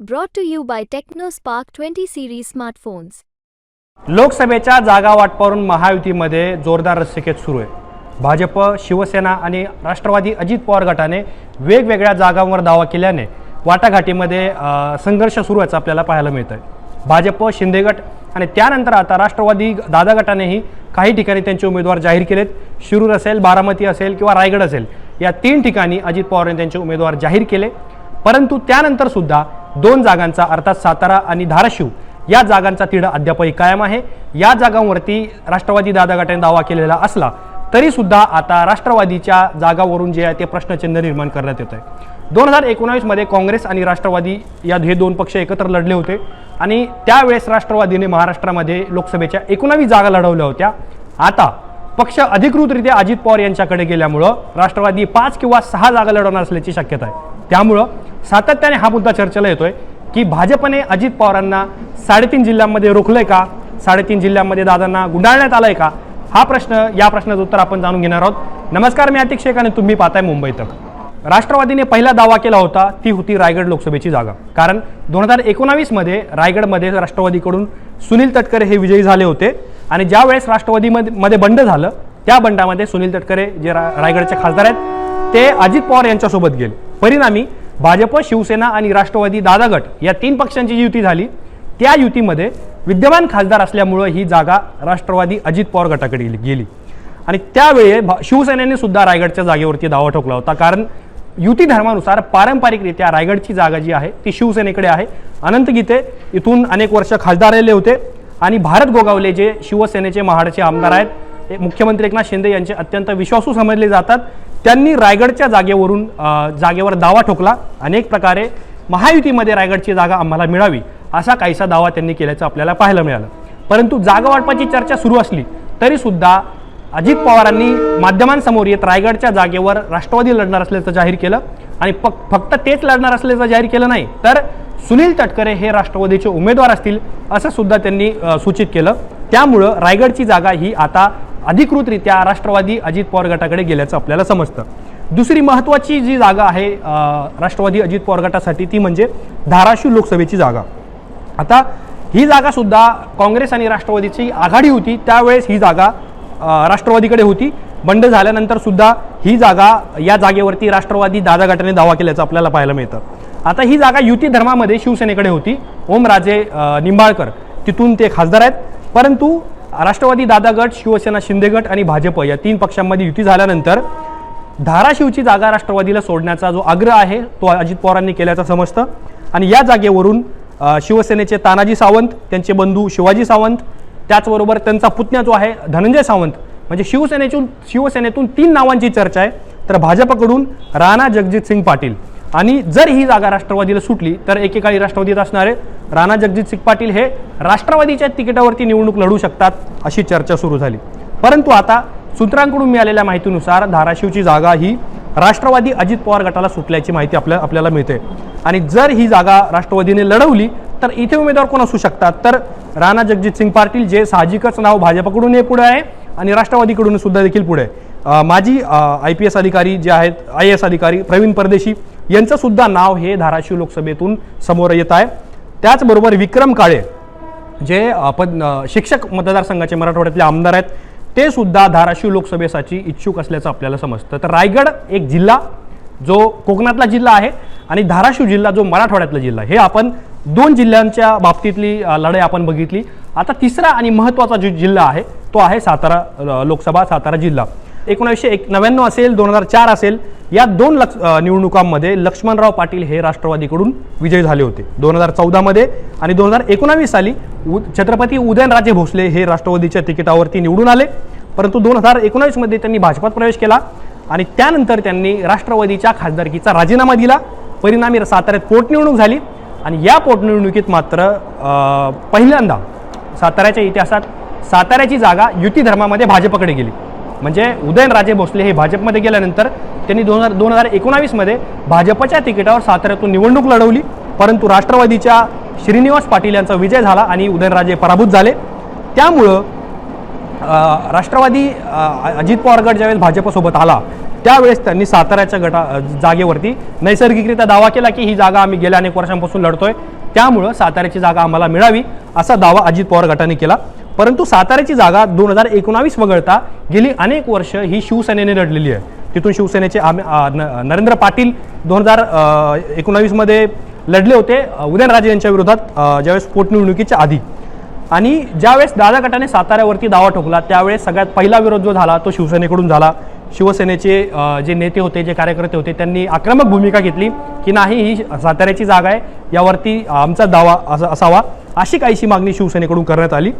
Draw to you bye by TechnoSpark 20 series smartphones. लोकसभेच्या जागा वाटपावरून महायुतीमध्ये जोरदार रस्सीखेच सुरू आहे. भाजप शिवसेना आणि राष्ट्रवादी अजित पवार गटाने वेगवेगळ्या जागांवर दावा केल्याने वाटाघाटीमध्ये संघर्ष सुरू व्हायचं आपल्याला पाहायला मिळत आहे भाजप शिंदे गट आणि त्यानंतर आता राष्ट्रवादी दादा गटानेही काही ठिकाणी त्यांचे उमेदवार जाहीर केलेत. शिरूर असेल बारामती असेल किंवा रायगड असेल या तीन ठिकाणी अजित पवारांनी त्यांचे उमेदवार जाहीर केले. परंतु त्यानंतर सुद्धा दोन जागांचा अर्थात सातारा आणि धाराशिव या जागांचा तिढा अद्यापही कायम आहे. या जागांवरती राष्ट्रवादी दादा गटाने दावा केलेला असला तरी सुद्धा आता राष्ट्रवादीच्या जागावरून जे आहे ते प्रश्नचिन्ह निर्माण करण्यात येत आहे दोन हजार एकोणावीसमध्ये काँग्रेस आणि राष्ट्रवादी या हे दोन पक्ष एकत्र लढले होते आणि त्यावेळेस राष्ट्रवादीने महाराष्ट्रामध्ये लोकसभेच्या एकोणावीस जागा लढवल्या होत्या. आता पक्ष अधिकृतरित्या अजित पवार यांच्याकडे गेल्यामुळं राष्ट्रवादी पाच किंवा सहा जागा लढवणार असल्याची शक्यता आहे. त्यामुळं सातत्याने हा मुद्दा चर्चेला येतोय की भाजपने अजित पवारांना साडेतीन जिल्ह्यांमध्ये रोखलंय का? साडेतीन जिल्ह्यांमध्ये दादांना गुंडाळण्यात आलंय का? हा प्रश्न या प्रश्नाचं उत्तर आपण जाणून घेणार आहोत. नमस्कार मी अतिक शेख आणि तुम्ही पाहताय मुंबई तक. राष्ट्रवादीने पहिला दावा केला होता ती होती रायगड लोकसभेची जागा. कारण दोन हजार एकोणावीसमध्ये रायगडमध्ये राष्ट्रवादीकडून सुनील तटकरे हे विजयी झाले होते. आणि ज्यावेळेस राष्ट्रवादीमध्ये मध्ये बंड झालं त्या बंडामध्ये सुनील तटकरे जे रा रायगडचे खासदार आहेत ते अजित पवार यांच्यासोबत गेले. परिणामी भाजप शिवसेना आणि राष्ट्रवादी दादा गट या तीन पक्षांची युती झाली त्या युतीमध्ये विद्यमान खासदार असल्यामुळं ही जागा राष्ट्रवादी अजित पवार गटाकडे गेली- आणि त्यावेळी भा- शिवसेनेने सुद्धा रायगडच्या जागेवरती दावा ठोकला होता. कारण युती धर्मानुसार पारंपरिकरित्या रायगडची जागा जी आहे ती शिवसेनेकडे आहे. अनंत गीते इथून अनेक वर्ष खासदार आलेले होते. आणि भारत गोगावले जे शिवसेनेचे महाडचे आमदार आहेत हे मुख्यमंत्री एकनाथ शिंदे यांचे अत्यंत विश्वासू समजले जातात. त्यांनी रायगडच्या जागेवरून जागेवर दावा ठोकला. अनेक प्रकारे महायुतीमध्ये रायगडची जागा आम्हाला मिळावी असा काहीसा दावा त्यांनी केल्याचं आपल्याला पाहायला मिळालं. परंतु जागा वाटपाची चर्चा सुरू असली तरीसुद्धा अजित पवारांनी माध्यमांसमोर येत रायगडच्या जागेवर राष्ट्रवादी लढणार असल्याचं जाहीर केलं आणि पक फक्त तेच लढणार असल्याचं जाहीर केलं नाही तर सुनील तटकरे हे राष्ट्रवादीचे उमेदवार असतील असं सुद्धा त्यांनी सूचित केलं. त्यामुळं रायगडची जागा ही आता अधिकृतरित्या राष्ट्रवादी अजित पवार गटाकडे गेल्याचं आपल्याला समजतं. दुसरी महत्त्वाची जी जागा आहे राष्ट्रवादी अजित पवार गटासाठी ती म्हणजे धाराशिव लोकसभेची जागा. आता ही जागा सुद्धा काँग्रेस आणि राष्ट्रवादीची आघाडी होती त्यावेळेस ही जागा राष्ट्रवादीकडे होती. बंड झाल्यानंतर सुद्धा ही जागा या जागेवरती राष्ट्रवादी दादा गटाने दावा केल्याचं आपल्याला पाहायला मिळतं. आता ही जागा युती धर्मामध्ये शिवसेनेकडे होती. ओमराजे निंबाळकर तिथून ते खासदार आहेत. परंतु राष्ट्रवादी दादा गट शिवसेना शिंदे गट आणि भाजप या तीन पक्षांमध्ये युती झाल्यानंतर धाराशिवची जागा राष्ट्रवादीला सोडण्याचा जो आग्रह आहे तो अजित पवारांनी केल्याचं समजतं. आणि या जागेवरून शिवसेनेचे तानाजी सावंत त्यांचे बंधू शिवाजी सावंत त्याचबरोबर त्यांचा पुतण्या जो आहे धनंजय सावंत म्हणजे शिवसेनेतून शिवसेनेतून तीन नावांची चर्चा आहे तर भाजपकडून राणा जगजित सिंग पाटील. आणि जर ही जागा राष्ट्रवादीला सुटली तर एकेकाळी राष्ट्रवादीत असणारे राणा जगजित सिंग पाटील हे राष्ट्रवादीच्या तिकिटावरती निवडणूक लढू शकतात अशी चर्चा सुरू झाली. परंतु आता सूत्रांकडून मिळालेल्या माहितीनुसार धाराशिवची जागा ही राष्ट्रवादी अजित पवार गटाला सुटल्याची माहिती आपल्या आपल्याला मिळते. आणि जर ही जागा राष्ट्रवादीने लढवली तर इथे उमेदवार कोण असू शकतात? तर राणा जगजित सिंग पाटील जे साहजिकच नाव भाजपकडून हे पुढे आहे आणि राष्ट्रवादीकडून सुद्धा देखील पुढे आहे. माजी आय पी एस अधिकारी जे आहेत आय एस अधिकारी प्रवीण परदेशी यांचं सुद्धा नाव हे धाराशिव लोकसभेतून समोर येत आहे. त्याचबरोबर विक्रम काळे जे आपण शिक्षक मतदारसंघाचे मराठवाड्यातले आमदार आहेत ते सुद्धा धाराशिव लोकसभेसाठी इच्छुक असल्याचं आपल्याला समजतं. तर रायगड एक जिल्हा जो कोकणातला जिल्हा आहे आणि धाराशिव जिल्हा जो मराठवाड्यातला जिल्हा हे आपण दोन जिल्ह्यांच्या बाबतीतली लढाई आपण बघितली. आता तिसरा आणि महत्त्वाचा जो जिल्हा आहे तो आहे सातारा लोकसभा सातारा जिल्हा. एकोणीसशे एक नव्याण्णव असेल दोन हजार चार असेल या दोन लक्ष निवडणुकांमध्ये लक्ष्मणराव पाटील हे राष्ट्रवादीकडून विजयी झाले होते. दोन हजार चौदामध्ये आणि दोन हजार एकोणावीस साली उ छत्रपती उदयनराजे भोसले हे राष्ट्रवादीच्या तिकिटावरती निवडून आले. परंतु दोन हजार एकोणावीसमध्ये त्यांनी भाजपात प्रवेश केला आणि त्यानंतर त्यांनी राष्ट्रवादीच्या खासदारकीचा राजीनामा दिला. परिणामी साताऱ्यात पोटनिवडणूक झाली आणि या पोटनिवडणुकीत मात्र पहिल्यांदा साताऱ्याच्या इतिहासात साताऱ्याची जागा युती धर्मामध्ये भाजपकडे गेली. म्हणजे उदयनराजे भोसले हे भाजपमध्ये गेल्यानंतर त्यांनी दोन हजार दोन हजार एकोणावीसमध्ये भाजपच्या तिकिटावर साताऱ्यातून निवडणूक लढवली. परंतु राष्ट्रवादीच्या श्रीनिवास पाटील यांचा विजय झाला आणि उदयनराजे पराभूत झाले. त्यामुळं राष्ट्रवादी अजित पवार गट ज्यावेळेस भाजपसोबत आला त्यावेळेस त्यांनी साताऱ्याच्या गटा जागेवरती नैसर्गिकरित्या दावा केला की ही जागा आम्ही गेल्या अनेक वर्षांपासून लढतोय. त्यामुळं साताऱ्याची जागा आम्हाला मिळावी असा दावा अजित पवार गटाने केला. परंतु साताऱ्याची जागा दोन हजार एकोणावीस वगळता गेली अनेक वर्ष ही शिवसेनेने लढलेली आहे. तिथून शिवसेनेचे आम न- नरेंद्र पाटील दोन हजार एकोणावीसमध्ये लढले होते. उदयनराजे यांच्या विरोधात ज्यावेळेस पोटनिवडणुकीच्या आधी. आणि ज्यावेळेस दादा गटाने साताऱ्यावरती दावा ठोकला त्यावेळेस सगळ्यात पहिला विरोध जो झाला तो शिवसेनेकडून झाला. शिवसेनेचे जे नेते होते जे कार्यकर्ते होते त्यांनी आक्रमक भूमिका घेतली की नाही ही साताऱ्याची जागा आहे. यावरती आमचा दावा असा असावा अशी काहीशी मागणी शिवसेनेकडून करण्यात आली.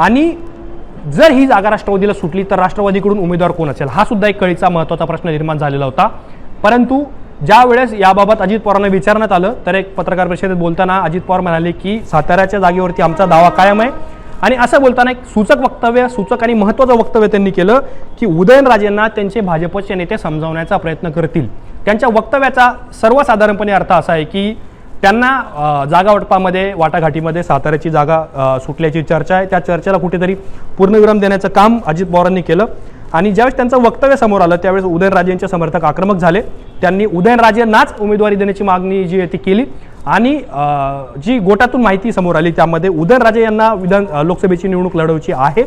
आणि जर ही जागा राष्ट्रवादीला सुटली तर राष्ट्रवादीकडून उमेदवार कोण असेल? हा सुद्धा एक कळीचा महत्त्वाचा प्रश्न निर्माण झालेला होता. परंतु ज्या वेळेस याबाबत अजित पवारांना विचारण्यात आलं तर एक पत्रकार परिषदेत बोलताना अजित पवार म्हणाले की साताऱ्याच्या जागेवरती आमचा दावा कायम आहे. आणि असं बोलताना एक सूचक वक्तव्य सूचक आणि महत्त्वाचं वक्तव्य त्यांनी केलं की उदयनराजेंना त्यांचे भाजपचे नेते समजावण्याचा प्रयत्न करतील. त्यांच्या वक्तव्याचा सर्वसाधारणपणे अर्थ असा आहे की त्यांना जागा वाटपामध्ये वाटाघाटीमध्ये साताऱ्याची जागा सुटल्याची चर्चा आहे. त्या चर्चेला कुठेतरी पूर्णविराम देण्याचं काम अजित पवारांनी केलं. आणि ज्यावेळेस त्यांचं वक्तव्य समोर आलं त्यावेळेस उदयनराजेंचे समर्थक आक्रमक झाले. त्यांनी उदयनराजेंनाच उमेदवारी देण्याची मागणी जी आहे ती केली. आणि जी गोटातून माहिती समोर आली त्यामध्ये उदयनराजे यांना विधान लोकसभेची निवडणूक लढवायची आहे.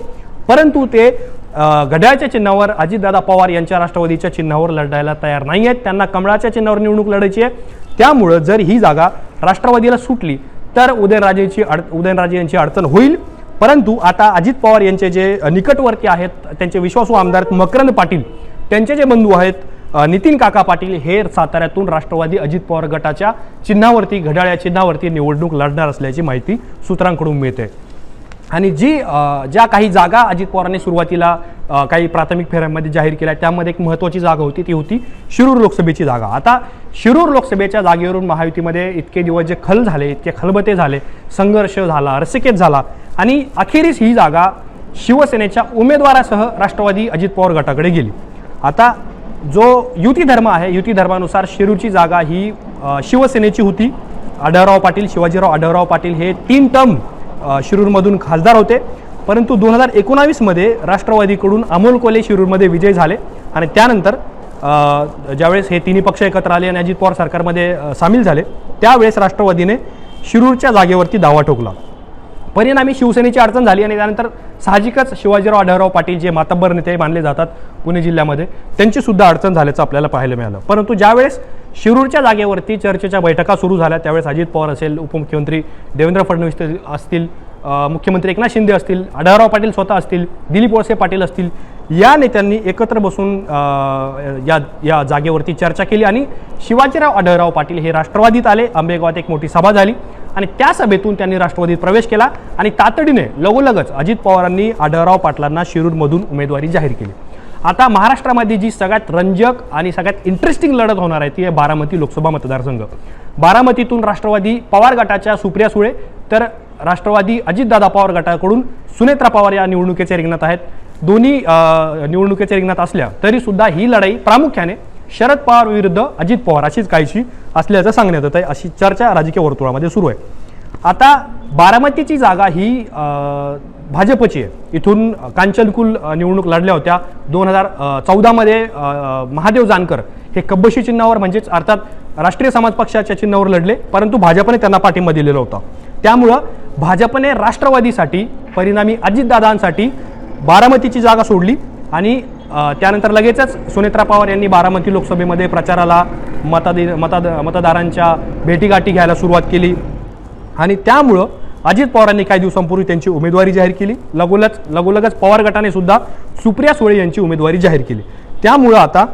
परंतु ते घड्याळच्या चिन्हावर अजितदादा पवार यांच्या राष्ट्रवादीच्या चिन्हावर लढायला तयार नाही आहेत. त्यांना कमळाच्या चिन्हावर निवडणूक लढायची आहे. त्यामुळं जर ही जागा राष्ट्रवादीला सुटली तर उदयनराजेची अड उदयनराजे यांची अडचण होईल. परंतु आता अजित पवार यांचे जे निकटवर्ती आहेत त्यांचे विश्वासू आमदार मकरंद पाटील त्यांचे जे बंधू आहेत नितीन काका पाटील हे साताऱ्यातून राष्ट्रवादी अजित पवार गटाच्या चिन्हावरती घड्याळ्या चिन्हावरती निवडणूक लढणार असल्याची माहिती सूत्रांकडून मिळते. आणि जी ज्या काही जागा अजित पवारांनी सुरुवातीला काही प्राथमिक फेऱ्यांमध्ये जाहीर केल्या त्यामध्ये एक महत्त्वाची जागा होती ती होती शिरूर लोकसभेची जागा. आता शिरूर लोकसभेच्या जागेवरून महायुतीमध्ये इतके दिवस जे खल झाले इतके खलबते झाले संघर्ष झाला रसिकेत झाला आणि अखेरीस ही जागा शिवसेनेच्या उमेदवारासह राष्ट्रवादी अजित पवार गटाकडे गेली. आता जो युती धर्म आहे युती धर्मानुसार शिरूरची जागा ही शिवसेनेची होती. आढळराव पाटील शिवाजीराव आढळराव पाटील हे तीन टर्म शिरूरमधून खासदार होते. परंतु दोन हजार एकोणावीसमध्ये राष्ट्रवादीकडून अमोल कोले शिरूरमध्ये विजय झाले आणि त्यानंतर ज्यावेळेस हे तिन्ही पक्ष एकत्र आले आणि अजित पवार सरकारमध्ये सामील झाले त्यावेळेस राष्ट्रवादीने शिरूरच्या जागेवरती दावा ठोकला. परिणामी शिवसेनेची अडचण झाली आणि त्यानंतर साहजिकच शिवाजीराव आढळराव पाटील जे मातब्बर नेते मानले जातात पुणे जिल्ह्यामध्ये त्यांची सुद्धा अडचण झाल्याचं आपल्याला पाहायला मिळालं. परंतु ज्यावेळेस शिरूरच्या जागेवरती चर्चेच्या बैठका सुरू झाल्या त्यावेळेस अजित पवार असेल उपमुख्यमंत्री देवेंद्र फडणवीस असतील मुख्यमंत्री एकनाथ शिंदे असतील आढळराव पाटील स्वतः असतील दिलीप वळसे पाटील असतील या नेत्यांनी एकत्र बसून या या जागेवरती चर्चा केली आणि शिवाजीराव आढळराव पाटील हे राष्ट्रवादीत आले आंबेगावात एक मोठी सभा झाली. आणि त्या सभेतून त्यांनी राष्ट्रवादीत प्रवेश केला आणि तातडीने लगोलगच अजित पवारांनी आढळराव पाटलांना शिरूरमधून उमेदवारी जाहीर केली. आता महाराष्ट्रामध्ये जी सगळ्यात रंजक आणि सगळ्यात इंटरेस्टिंग लढत होणार आहे ती आहे बारामती लोकसभा मतदारसंघ. बारामतीतून राष्ट्रवादी पवार गटाच्या सुप्रिया सुळे तर राष्ट्रवादी अजितदादा पवार गटाकडून सुनेत्रा पवार या निवडणुकीच्या रिंगणात आहेत. दोन्ही निवडणुकीच्या रिंगणात असल्या तरीसुद्धा ही लढाई प्रामुख्याने शरद पवार विरुद्ध अजित पवार अशीच काहीशी असल्याचं सांगण्यात येत आहे अशी चर्चा राजकीय वर्तुळामध्ये सुरू आहे. आता बारामतीची जागा ही भाजपची आहे. इथून कांचनकुल निवडणूक लढल्या होत्या. दोन हजार चौदामध्ये महादेव जानकर हे कब्बशी चिन्हावर म्हणजेच अर्थात राष्ट्रीय समाज पक्षाच्या चिन्हावर लढले परंतु भाजपने त्यांना पाठिंबा दिलेला होता. त्यामुळं भाजपने राष्ट्रवादीसाठी परिणामी अजितदादांसाठी बारामतीची जागा सोडली आणि त्यानंतर लगेचच सुनेत्रा पवार यांनी बारामती लोकसभेमध्ये प्रचाराला मतादि मताद मतदारांच्या भेटीगाठी घ्यायला सुरुवात केली. आणि त्यामुळं अजित पवारांनी काही दिवसांपूर्वी त्यांची उमेदवारी जाहीर केली. लगोलच लगोलगच पवार गटाने सुद्धा सुप्रिया सुळे यांची उमेदवारी जाहीर केली. त्यामुळं आता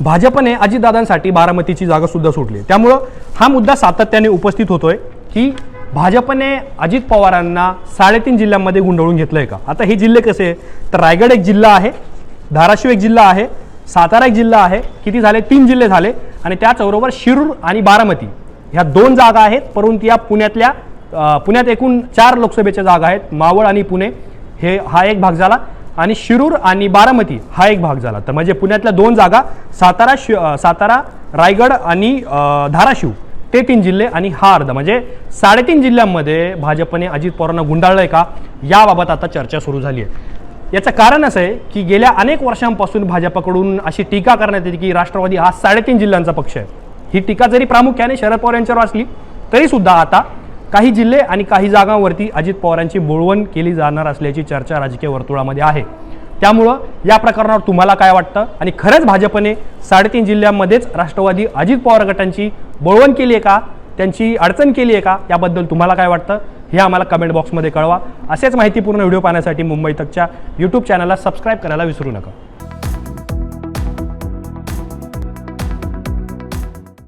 भाजपने अजितदादांसाठी बारामतीची जागा सुद्धा सोडली. त्यामुळं हा मुद्दा सातत्याने उपस्थित होतोय की भाजपने अजित पवारांना साडेतीन जिल्ह्यांमध्ये गुंडळून आहे का? आता हे जिल्हे कसे तर रायगड एक जिल्हा आहे. धाराशिव एक जिल्हा आहे सातारा एक जिल्हा आहे किती झाले? तीन जिल्हे झाले आणि त्याचबरोबर शिरूर आणि बारामती. ह्या दोन जागा आहेत परंतु या पुण्यातल्या पुण्यात एकूण चार लोकसभेच्या जागा आहेत मावळ आणि पुणे. हे हा एक भाग झाला आणि शिरूर आणि बारामती हा एक भाग झाला. तर म्हणजे पुण्यातल्या दोन जागा सातारा शि सातारा रायगड आणि धाराशिव ते तीन जिल्हे आणि हा अर्ध. म्हणजे साडेतीन जिल्ह्यांमध्ये भाजपने अजित पवारांना आहे का? याबाबत आता चर्चा सुरू झाली आहे. याचं कारण असं आहे की गेल्या अनेक वर्षांपासून भाजपकडून अशी टीका करण्यात येते की राष्ट्रवादी हा साडेतीन जिल्ह्यांचा पक्ष आहे. ही टीका जरी प्रामुख्याने शरद पवार यांच्यावर असली तरीसुद्धा आता काही जिल्हे आणि काही जागांवरती अजित पवारांची बोळवण केली जाणार असल्याची चर्चा राजकीय वर्तुळामध्ये आहे. त्यामुळं या प्रकरणावर तुम्हाला काय वाटतं? आणि खरंच भाजपने साडेतीन जिल्ह्यांमध्येच राष्ट्रवादी अजित पवार गटांची बोळवण केली आहे का? त्यांची अडचण केली आहे का? याबद्दल तुम्हाला काय वाटतं? हे आम्हाला कमेंट बॉक्समध्ये कळवा. असेच माहितीपूर्ण व्हिडिओ पाहण्यासाठी मुंबई तकच्या यूट्यूब चॅनलला सबस्क्राईब करायला विसरू नका.